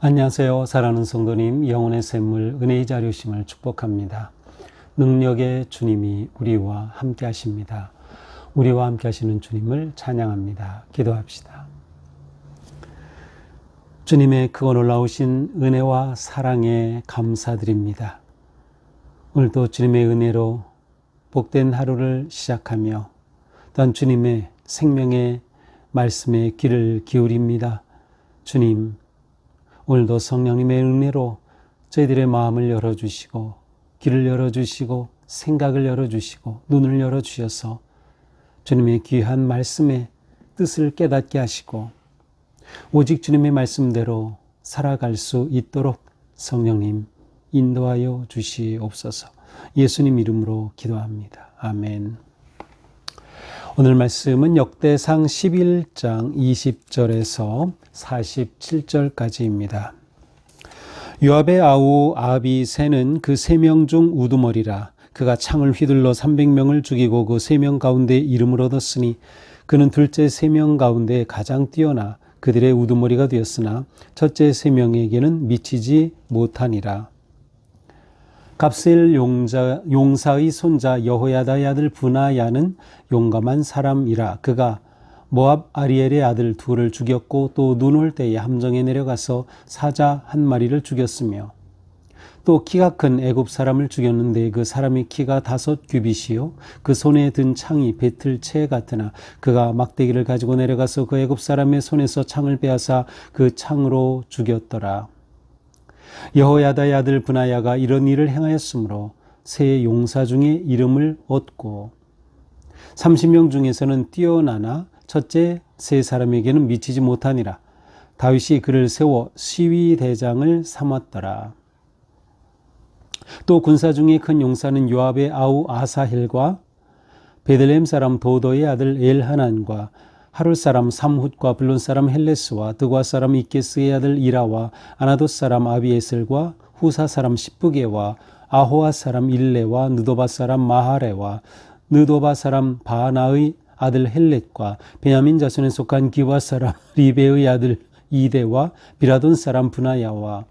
안녕하세요. 사랑하는 성도님, 영혼의 샘물, 은혜의 자료심을 축복합니다. 능력의 주님이 우리와 함께 하십니다. 우리와 함께 하시는 주님을 찬양합니다. 기도합시다. 주님의 크고 놀라우신 은혜와 사랑에 감사드립니다. 오늘도 주님의 은혜로 복된 하루를 시작하며 또한 주님의 생명의 말씀에 귀를 기울입니다. 주님, 오늘도 성령님의 은혜로 저희들의 마음을 열어주시고 귀를 열어주시고 생각을 열어주시고 눈을 열어주셔서 주님의 귀한 말씀의 뜻을 깨닫게 하시고 오직 주님의 말씀대로 살아갈 수 있도록 성령님 인도하여 주시옵소서 예수님 이름으로 기도합니다. 아멘. 오늘 말씀은 역대상 11장 20절에서 47절까지입니다. 요압의 아우 아비새는 그 세 명 중 우두머리라 그가 창을 휘둘러 300명을 죽이고 그 세 명 가운데 이름을 얻었으니 그는 둘째 세 명 가운데 가장 뛰어나 그들의 우두머리가 되었으나 첫째 세 명에게는 미치지 못하니라. 갑셀 용자, 용사의 손자 여호야다의 아들 분하야는 용감한 사람이라 그가 모압 아리엘의 아들 둘을 죽였고 또 눈 올 때에 함정에 내려가서 사자 한 마리를 죽였으며 또 키가 큰 애굽 사람을 죽였는데 그 사람의 키가 다섯 규빗이요 그 손에 든 창이 배틀채 같으나 그가 막대기를 가지고 내려가서 그 애굽 사람의 손에서 창을 빼앗아 그 창으로 죽였더라 여호야다의 아들 분하야가 이런 일을 행하였으므로 세 용사 중에 이름을 얻고 30명 중에서는 뛰어나나 첫째 세 사람에게는 미치지 못하니라. 다윗이 그를 세워 시위 대장을 삼았더라. 또 군사 중에 큰 용사는 요압의 아우 아사헬과 베들레헴 사람 도도의 아들 엘하난과 하룰 사람 삼훗과 블론 사람 헬레스와 드과 사람 이케스의 아들 이라와 아나도 사람 아비에셀과 후사 사람 십부게와 아호아 사람 일레와 느도바 사람 마하레와 느도바 사람 바나의 아들 헬렛과 베냐민 자손에 속한 기와 사람 리베의 아들 이데와 비라돈 사람 분하야와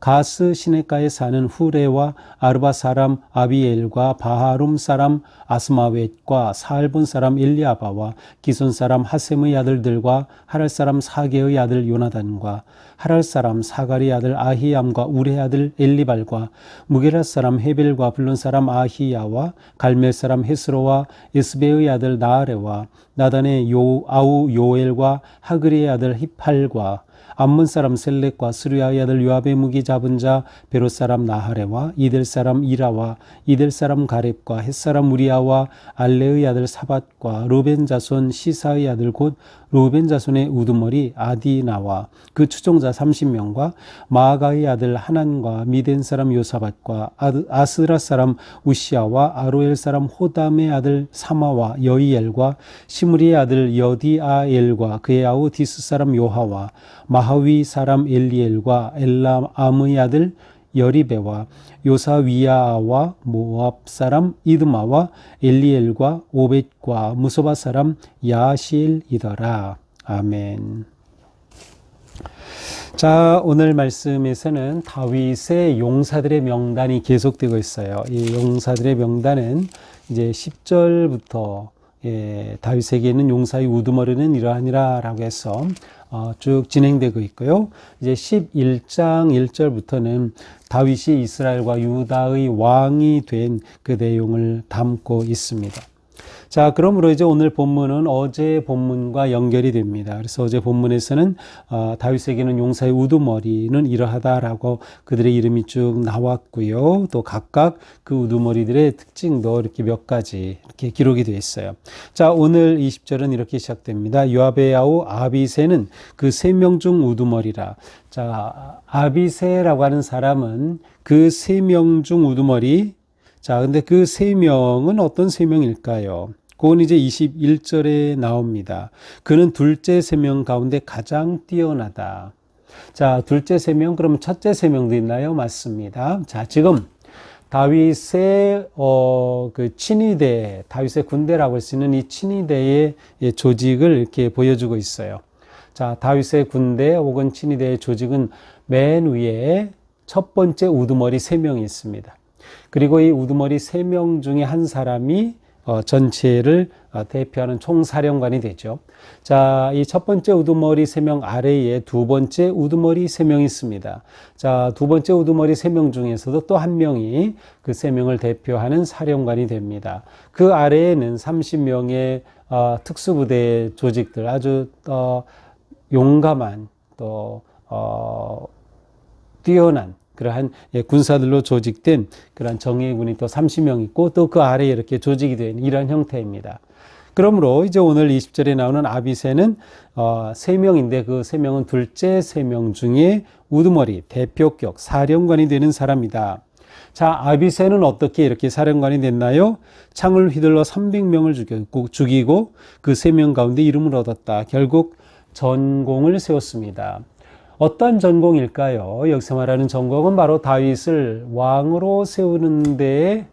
가스 시내가에 사는 후레와 아르바 사람 아비엘과 바하룸 사람 아스마웻과 사알본 사람 엘리아바와 기손 사람 하셈의 아들들과 하랄 사람 사게의 아들 요나단과 하랄 사람 사가리 아들 아히암과 우레 아들 엘리발과 무게라 사람 헤벨과 블론 사람 아히야와 갈멜 사람 헤스로와 에스베의 아들 나아레와 나단의 요 아우 요엘과 하그리의 아들 히팔과 암몬 사람 셀렉과 스루야의 아들 요압의 무기 잡은 자 베롯 사람 나하레와 이델 사람 이라와 이델 사람 가렙과 헷 사람 우리아와 알레의 아들 사밧과 루벤 자손 시사의 아들 곧 루벤 자손의 우두머리 아디나와 그 추종자 30명과 마아가의 아들 하난과 미덴 사람 요사밧과 아스라 사람 우시아와 아로엘 사람 호담의 아들 사마와 여이엘과 시므리의 아들 여디아엘과 그의 아우 디스 사람 요하와 마하위 사람 엘리엘과 엘람의 아들 여리베와 요사위야와 모압 사람 이드마와 엘리엘과 오벳과 무소바 사람 야실이더라. 아멘. 자, 오늘 말씀에서는 다윗의 용사들의 명단이 계속되고 있어요. 이 용사들의 명단은 이제 10절부터 예, 다윗에게는 용사의 우두머리는 이러하니라 라고 해서 어, 쭉 진행되고 있고요. 이제 11장 1절부터는 다윗이 이스라엘과 유다의 왕이 된 그 내용을 담고 있습니다. 자, 그러므로 이제 오늘 본문은 어제 본문과 연결이 됩니다. 그래서 어제 본문에서는 어, 다윗에게는 용사의 우두머리는 이러하다라고 그들의 이름이 쭉 나왔고요. 또 각각 그 우두머리들의 특징도 이렇게 몇 가지 이렇게 기록이 되어 있어요. 자, 오늘 20절은 이렇게 시작됩니다. 아우 아비세는 그 세 명 중 우두머리라. 자, 아비세라고 하는 사람은 그 세 명 중 우두머리 자, 근데 그 세 명은 어떤 세 명일까요? 그건 이제 21절에 나옵니다. 그는 둘째 세 명 가운데 가장 뛰어나다. 자, 둘째 세 명, 그럼 첫째 세 명도 있나요? 맞습니다. 자, 지금 다윗의 어, 그 친위대, 다윗의 군대라고 할 수 있는 이 친위대의 예, 조직을 이렇게 보여주고 있어요. 자, 다윗의 군대 혹은 친위대의 조직은 맨 위에 첫 번째 우두머리 세 명이 있습니다. 그리고 이 우두머리 세 명 중에 한 사람이 어, 전체를 어, 대표하는 총사령관이 되죠. 자, 이 첫 번째 우두머리 세 명 아래에 두 번째 우두머리 세 명이 있습니다. 자, 두 번째 우두머리 세 명 중에서도 또 한 명이 그 세 명을 대표하는 사령관이 됩니다. 그 아래에는 30명의 어, 특수부대 조직들 아주 어, 용감한 또 어, 뛰어난 그러한 예, 군사들로 조직된 그러한 정예군이 또 30명 있고 또 그 아래에 이렇게 조직이 된 이러한 형태입니다. 그러므로 이제 오늘 20절에 나오는 아비세는 어, 3명인데 그 3명은 둘째 3명 중에 우두머리, 대표격, 사령관이 되는 사람이다. 자, 아비세는 어떻게 이렇게 사령관이 됐나요? 창을 휘둘러 300명을 죽였고, 죽이고 그 3명 가운데 이름을 얻었다. 결국 전공을 세웠습니다. 어떤 전공일까요? 여기서 말하는 전공은 바로 다윗을 왕으로 세우는 데에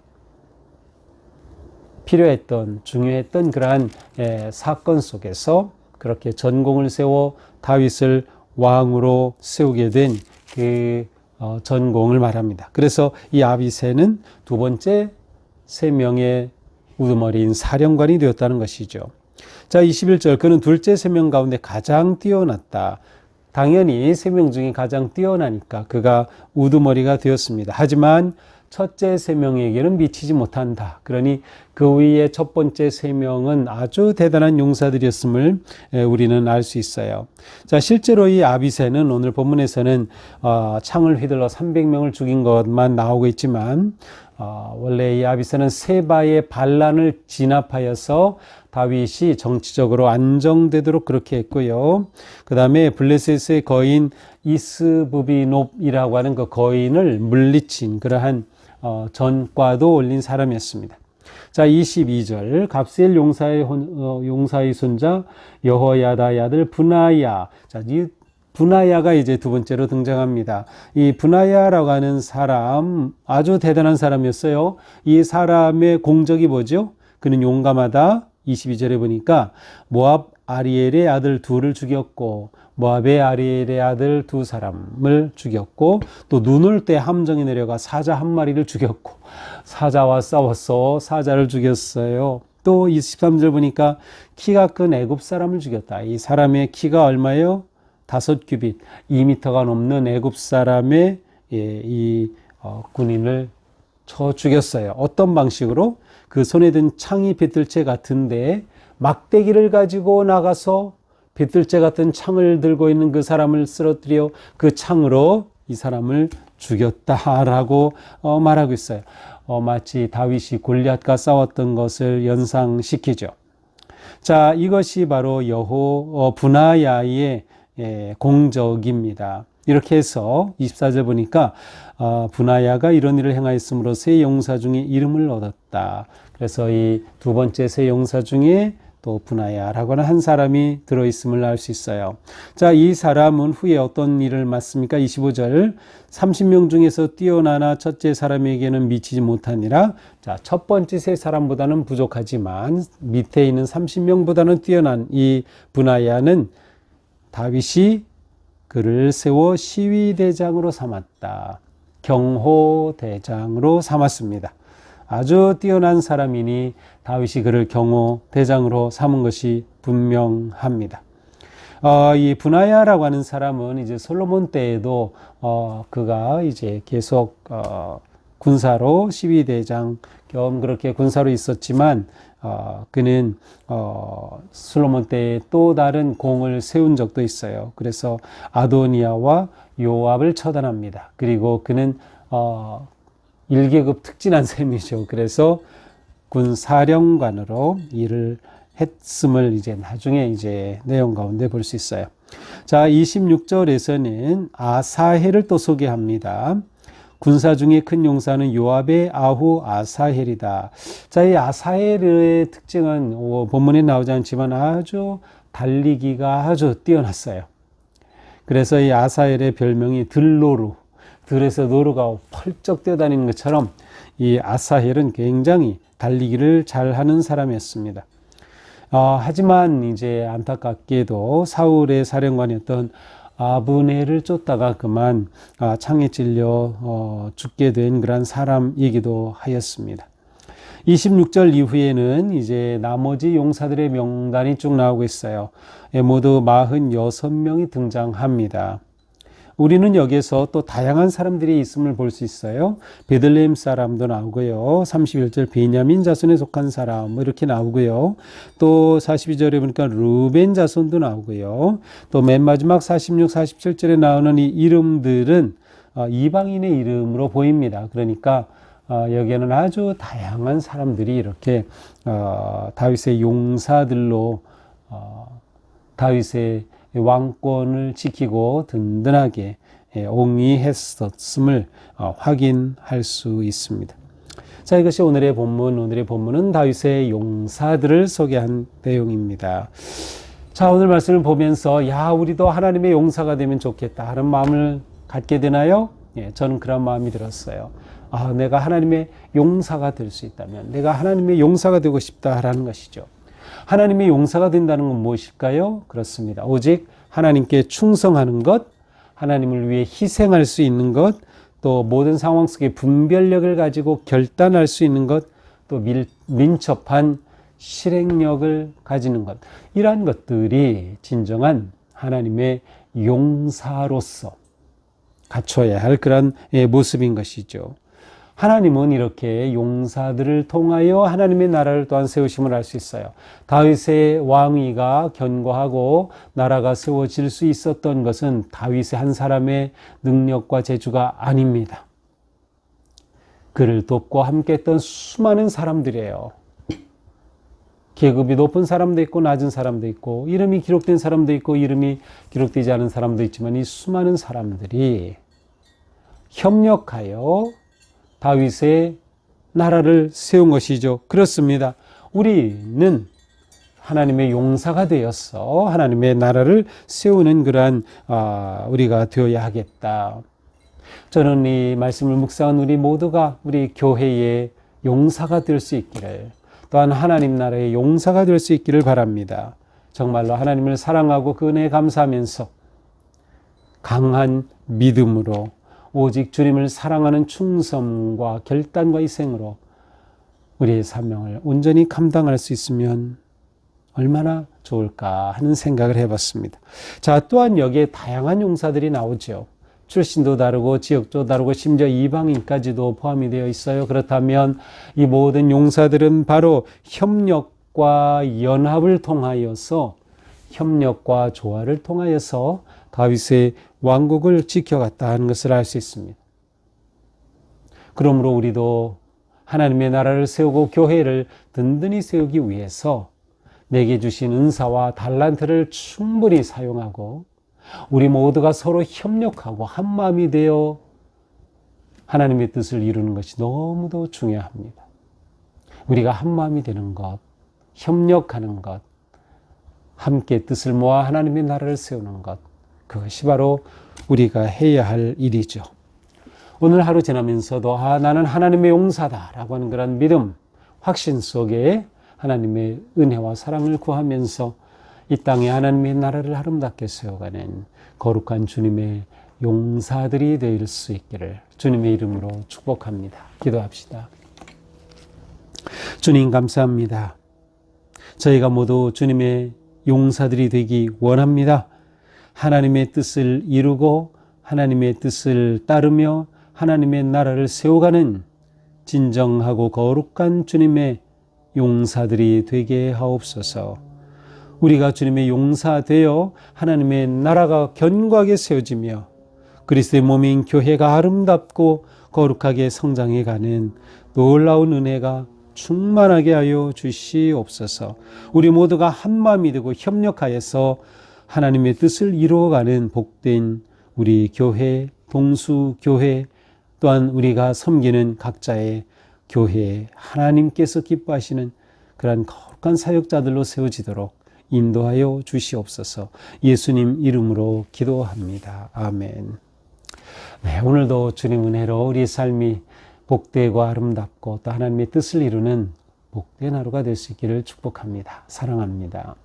필요했던 중요했던 그러한 예, 사건 속에서 그렇게 전공을 세워 다윗을 왕으로 세우게 된그 어, 전공을 말합니다. 그래서 이 아비세는 두 번째 세 명의 우두머리인 사령관이 되었다는 것이죠. 자, 21절 그는 둘째 세 명 가운데 가장 뛰어났다. 당연히 세 명 중에 가장 뛰어나니까 그가 우두머리가 되었습니다. 하지만 첫째 세 명에게는 미치지 못한다. 그러니 그 위에 첫 번째 세 명은 아주 대단한 용사들이었음을 우리는 알 수 있어요. 자, 실제로 이 아비세는 오늘 본문에서는 어, 창을 휘둘러 300명을 죽인 것만 나오고 있지만 어, 원래 이 아비세는 세바의 반란을 진압하여서 다윗이 정치적으로 안정되도록 그렇게 했고요. 그 다음에 블레셋의 거인 이스부비놉이라고 하는 그 거인을 물리친 그러한 어, 전과도 올린 사람이었습니다. 자, 22절. 갑셀 용사의, 어, 용사의 손자 여호야다의 아들 분하야. 자, 이 분하야가 이제 두 번째로 등장합니다. 이 분하야라고 하는 사람 아주 대단한 사람이었어요. 이 사람의 공적이 뭐죠? 그는 용감하다. 22절에 보니까 모압 아리엘의 아들 둘을 죽였고 모압의 아리엘의 아들 두 사람을 죽였고 또 눈을 때 함정에 내려가 사자 한 마리를 죽였고 사자와 싸웠어 사자를 죽였어요. 또 23절 보니까 키가 큰 애굽 사람을 죽였다. 이 사람의 키가 얼마예요? 다섯 규빗, 2미터가 넘는 애굽 사람의 예, 이 어, 군인을 쳐 죽였어요. 어떤 방식으로? 그 손에 든 창이 비틀째 같은데 막대기를 가지고 나가서 비틀째 같은 창을 들고 있는 그 사람을 쓰러뜨려 그 창으로 이 사람을 죽였다라고 어, 말하고 있어요. 어, 마치 다윗이 골리앗과 싸웠던 것을 연상시키죠. 자, 이것이 바로 여호 어, 분하야의 예, 공적입니다. 이렇게 해서 24절 보니까 어, 분하야가 이런 일을 행하였으므로 세 용사 중에 이름을 얻었다. 그래서 이 두 번째 세 용사 중에 또 분하야라고 하는 한 사람이 들어있음을 알 수 있어요. 자, 이 사람은 후에 어떤 일을 맡습니까? 25절. 30명 중에서 뛰어나나 첫째 사람에게는 미치지 못하니라. 자, 첫 번째 세 사람보다는 부족하지만 밑에 있는 30명보다는 뛰어난 이 분하야는 다윗이 그를 세워 시위대장으로 삼았다. 경호대장으로 삼았습니다. 아주 뛰어난 사람이니 다윗이 그를 경호대장으로 삼은 것이 분명합니다. 어, 이 분하야라고 하는 사람은 이제 솔로몬 때에도 어, 그가 이제 계속 어, 군사로 시위대장 겸 그렇게 군사로 있었지만 어, 그는 어, 솔로몬 때에 또 다른 공을 세운 적도 있어요. 그래서 아도니아와 요압을 처단합니다. 그리고 그는 어, 1계급 특진한 셈이죠. 그래서 군 사령관으로 일을 했음을 이제 나중에 이제 내용 가운데 볼 수 있어요. 자, 26절에서는 아사헬을 또 소개합니다. 군사 중에 큰 용사는 요압의 아후 아사헬이다. 자, 이 아사헬의 특징은 본문에 나오지 않지만 아주 달리기가 아주 뛰어났어요. 그래서 이 아사엘의 별명이 들노루, 들에서 노루가 펄쩍 뛰어다니는 것처럼 이 아사헬은 굉장히 달리기를 잘하는 사람이었습니다. 어, 하지만 이제 안타깝게도 사울의 사령관이었던 아브네를 쫓다가 그만 아, 창에 찔려 어, 죽게 된 그런 사람이기도 하였습니다. 26절 이후에는 이제 나머지 용사들의 명단이 쭉 나오고 있어요. 예, 모두 46명이 등장합니다. 우리는 여기에서 또 다양한 사람들이 있음을 볼 수 있어요. 베들레헴 사람도 나오고요. 31절 베냐민 자손에 속한 사람 뭐 이렇게 나오고요. 또 42절에 보니까 루벤 자손도 나오고요. 또 맨 마지막 46, 47절에 나오는 이 이름들은 어, 이방인의 이름으로 보입니다. 그러니까 어, 여기에는 아주 다양한 사람들이 이렇게 어, 다윗의 용사들로 다윗의 왕권을 지키고 든든하게 예, 옹이했었음을 어, 확인할 수 있습니다. 자, 이것이 오늘의 본문, 오늘의 본문은 다윗의 용사들을 소개한 내용입니다. 자, 오늘 말씀을 보면서, 야, 우리도 하나님의 용사가 되면 좋겠다 하는 마음을 갖게 되나요? 예, 저는 그런 마음이 들었어요. 아, 내가 하나님의 용사가 될 수 있다면, 내가 하나님의 용사가 되고 싶다라는 것이죠. 하나님의 용사가 된다는 건 무엇일까요? 그렇습니다. 오직 하나님께 충성하는 것, 하나님을 위해 희생할 수 있는 것, 또 모든 상황 속에 분별력을 가지고 결단할 수 있는 것, 또 밀, 민첩한 실행력을 가지는 것. 이러한 것들이 진정한 하나님의 용사로서 갖춰야 할 그런 예, 모습인 것이죠. 하나님은 이렇게 용사들을 통하여 하나님의 나라를 또한 세우심을 알 수 있어요. 다윗의 왕위가 견고하고 나라가 세워질 수 있었던 것은 다윗의 한 사람의 능력과 재주가 아닙니다. 그를 돕고 함께 했던 수많은 사람들이에요. 계급이 높은 사람도 있고 낮은 사람도 있고 이름이 기록된 사람도 있고 이름이 기록되지 않은 사람도 있지만 이 수많은 사람들이 협력하여 다윗의 나라를 세운 것이죠. 그렇습니다. 우리는 하나님의 용사가 되어서 하나님의 나라를 세우는 그러한 아, 우리가 되어야 하겠다. 저는 이 말씀을 묵상한 우리 모두가 우리 교회의 용사가 될 수 있기를 또한 하나님 나라의 용사가 될 수 있기를 바랍니다. 정말로 하나님을 사랑하고 그 은혜에 감사하면서 강한 믿음으로 오직 주님을 사랑하는 충성과 결단과 희생으로 우리의 사명을 온전히 감당할 수 있으면 얼마나 좋을까 하는 생각을 해봤습니다. 자, 또한 여기에 다양한 용사들이 나오죠. 출신도 다르고 지역도 다르고 심지어 이방인까지도 포함이 되어 있어요. 그렇다면 이 모든 용사들은 바로 협력과 연합을 통하여서 협력과 조화를 통하여서 다윗의 왕국을 지켜갔다 하는 것을 알 수 있습니다. 그러므로 우리도 하나님의 나라를 세우고 교회를 든든히 세우기 위해서 내게 주신 은사와 달란트를 충분히 사용하고 우리 모두가 서로 협력하고 한 마음이 되어 하나님의 뜻을 이루는 것이 너무도 중요합니다. 우리가 한 마음이 되는 것, 협력하는 것, 함께 뜻을 모아 하나님의 나라를 세우는 것, 그것이 바로 우리가 해야 할 일이죠. 오늘 하루 지나면서도 아, 나는 하나님의 용사다라고 하는 그런 믿음, 확신 속에 하나님의 은혜와 사랑을 구하면서 이 땅에 하나님의 나라를 아름답게 세워가는 거룩한 주님의 용사들이 될 수 있기를 주님의 이름으로 축복합니다. 기도합시다. 주님 감사합니다. 저희가 모두 주님의 용사들이 되기 원합니다. 하나님의 뜻을 이루고 하나님의 뜻을 따르며 하나님의 나라를 세워가는 진정하고 거룩한 주님의 용사들이 되게 하옵소서. 우리가 주님의 용사 되어 하나님의 나라가 견고하게 세워지며 그리스도의 몸인 교회가 아름답고 거룩하게 성장해 가는 놀라운 은혜가 충만하게 하여 주시옵소서. 우리 모두가 한 마음이 되고 협력하여서 하나님의 뜻을 이루어가는 복된 우리 교회, 동수 교회, 또한 우리가 섬기는 각자의 교회, 하나님께서 기뻐하시는 그러한 거룩한 사역자들로 세워지도록 인도하여 주시옵소서. 예수님 이름으로 기도합니다. 아멘. 네, 오늘도 주님 은혜로 우리 삶이 복되고 아름답고 또 하나님의 뜻을 이루는 복된 하루가 될 수 있기를 축복합니다. 사랑합니다.